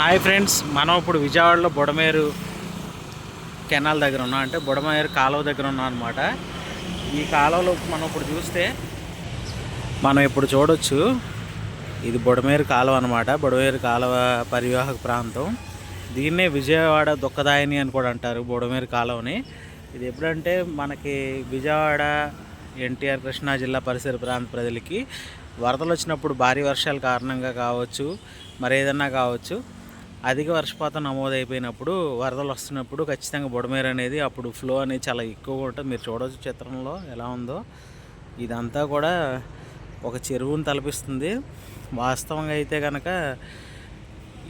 Hi friends మనం ఇప్పుడు విజయవాడలో బుడమేరు కెనాల్ దగ్గర ఉన్నాం. అంటే బుడమేరు కాలువ దగ్గర ఉన్నాం అనమాట ఈ కాలువలో మనం ఇప్పుడు చూస్తే మనం ఇప్పుడు చూడొచ్చు. ఇది బుడమేరు కాలువ అనమాట బుడమేరు కాలువ పరివాహక ప్రాంతం. దీన్నే విజయవాడ దుఃఖదాయని అని కూడా అంటారు బుడమేరు కాలువని. ఇది ఎప్పుడంటే మనకి విజయవాడ ఎన్టీఆర్ కృష్ణా జిల్లా పరిసర ప్రాంత ప్రజలకి వరదలు వచ్చినప్పుడు భారీ వర్షాల కారణంగా కావచ్చు మరి ఏదన్నా కావచ్చు. అధిక వర్షపాతం నమోదైపోయినప్పుడు వరదలు వస్తున్నప్పుడు ఖచ్చితంగా బుడమేరు అనేది అప్పుడు ఫ్లో అనేది చాలా ఎక్కువగా ఉంటుంది. మీరు చూడవచ్చు చిత్రంలో ఎలా ఉందో. ఇదంతా కూడా ఒక చెరువుని తలపిస్తుంది. వాస్తవంగా అయితే కనుక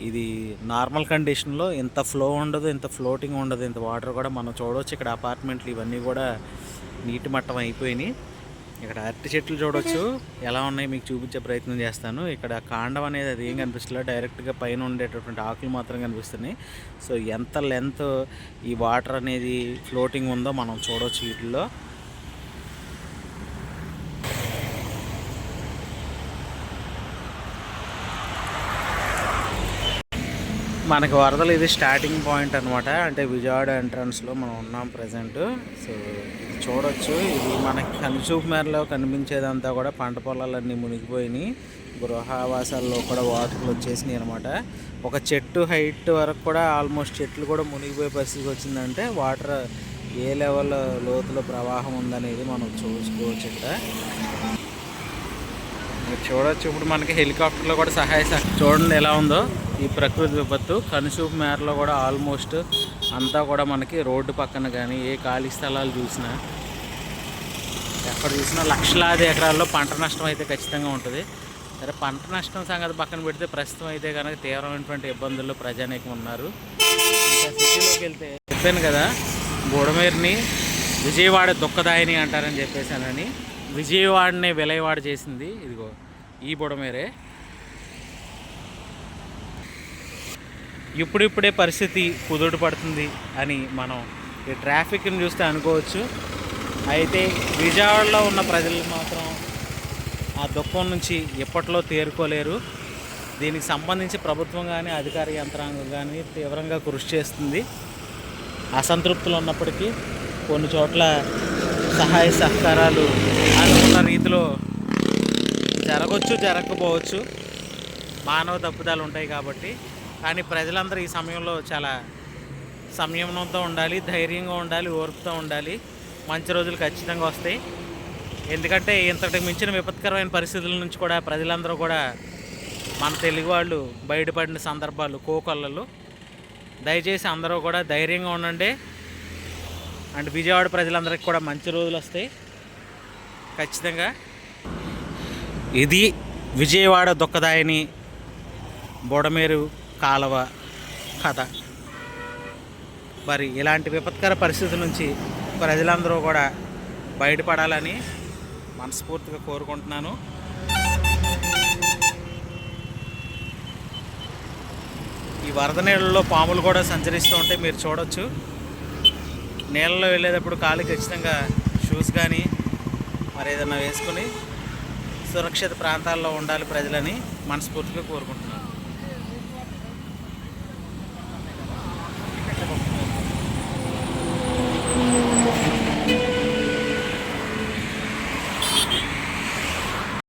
ఇది నార్మల్ కండిషన్లో ఇంత ఫ్లో ఉండదు ఇంత ఫ్లోటింగ్ ఉండదు ఇంత వాటర్ కూడా మనం చూడవచ్చు. ఇక్కడ అపార్ట్మెంట్లు ఇవన్నీ కూడా నీటి మట్టం అయిపోయినాయి. ఇక్కడ అరటి చెట్లు చూడొచ్చు. ఎలా ఉన్నాయి మీకు చూపించే ప్రయత్నం చేస్తాను. ఇక్కడ కాండం అనేది అది ఏం కనిపిస్తలేదు. డైరెక్ట్గా పైన ఉండేటటువంటి ఆకులు మాత్రం కనిపిస్తున్నాయి. సో ఎంత లెంత్ ఈ వాటర్ అనేది ఫ్లోటింగ్ ఉందో మనం చూడవచ్చు వీటిల్లో. మనకి వరదలు ఇది స్టార్టింగ్ పాయింట్ అనమాట అంటే విజయవాడ ఎంట్రన్స్లో మనం ఉన్నాం ప్రజెంట్ సో ఇది చూడొచ్చు. ఇది మనకి కనుచూపు మేరలో కనిపించేదంతా కూడా పంట పొలాలన్నీ మునిగిపోయినాయి. గృహావాసాల్లో కూడా వాటర్లు వచ్చేసినాయి అనమాట ఒక చెట్టు హైట్ వరకు కూడా ఆల్మోస్ట్ చెట్లు కూడా మునిగిపోయే పరిస్థితి వచ్చిందంటే వాటర్ ఏ లెవెల్ లోతులో ప్రవాహం ఉందనేది మనం చూసుకోవచ్చు ఇక్కడ. మీరు చూడొచ్చు. ఇప్పుడు మనకి హెలికాప్టర్లో కూడా సహాయ చూడండి ఎలా ఉందో. ఈ ప్రకృతి విపత్తు. కనుచూపు మేరలో కూడా ఆల్మోస్ట్ అంతా కూడా మనకి రోడ్డు పక్కన కానీ ఏ ఖాళీ స్థలాలు చూసినా ఎక్కడ చూసినా లక్షలాది ఎకరాల్లో పంట నష్టం అయితే ఖచ్చితంగా ఉంటుంది. సరే పంట నష్టం సంగతి పక్కన పెడితే ప్రస్తుతం అయితే కనుక తీవ్రమైనటువంటి ఇబ్బందుల్లో ప్రజానీకం ఉన్నారు. ఇంకా సిటీలోకి వెళ్తే చెప్పాను కదా బుడమేరుని విజయవాడ దుఃఖదాయిని అంటారని చెప్పేసానని విజయవాడనే విలయవాడ చేసింది. ఇదిగో ఈ బుడమేరే. ఇప్పుడిప్పుడే పరిస్థితి కుదుట పడుతుంది అని మనం ఈ ట్రాఫిక్ని చూస్తే అనుకోవచ్చు. అయితే విజయవాడలో ఉన్న ప్రజలు మాత్రం ఆ దుఃఖం నుంచి ఎప్పట్లో తేరుకోలేరు. దీనికి సంబంధించి ప్రభుత్వం కానీ అధికార యంత్రాంగం కానీ తీవ్రంగా కృషి చేస్తుంది. అసంతృప్తులు ఉన్నప్పటికీ కొన్ని చోట్ల సహాయ సహకారాలు అనుకున్న రీతిలో జరగవచ్చు జరగకపోవచ్చు. మానవ తప్పుదాలు ఉంటాయి కాబట్టి కానీ ప్రజలందరూ ఈ సమయంలో చాలా సంయమనంతో ఉండాలి ధైర్యంగా ఉండాలి ఓర్పుతో ఉండాలి. మంచి రోజులు ఖచ్చితంగా వస్తాయి. ఎందుకంటే ఇంతటికి మించిన విపత్కరమైన పరిస్థితుల నుంచి కూడా ప్రజలందరూ కూడా మన తెలుగు వాళ్ళు బయటపడిన సందర్భాలు కోకొల్లలు. దయచేసి అందరూ కూడా ధైర్యంగా ఉండండి. అండ్ విజయవాడ ప్రజలందరికీ కూడా మంచి రోజులు వస్తాయి. ఖచ్చితంగా. ఇది విజయవాడ దుఃఖదాయని బుడమేరు కాలువ కథ. మరి ఇలాంటి విపత్కర పరిస్థితి నుంచి ప్రజలందరూ కూడా బయటపడాలని మనస్ఫూర్తిగా కోరుకుంటున్నాను. ఈ వరద నీళ్ళలో పాములు కూడా సంచరిస్తూ ఉంటే మీరు చూడొచ్చు. నీళ్ళలో వెళ్ళేటప్పుడు కాలు ఖచ్చితంగా షూస్ కానీ మరి ఏదైనా వేసుకొని సురక్షిత ప్రాంతాల్లో ఉండాలి ప్రజలని మనస్ఫూర్తిగా కోరుకుంటున్నాను.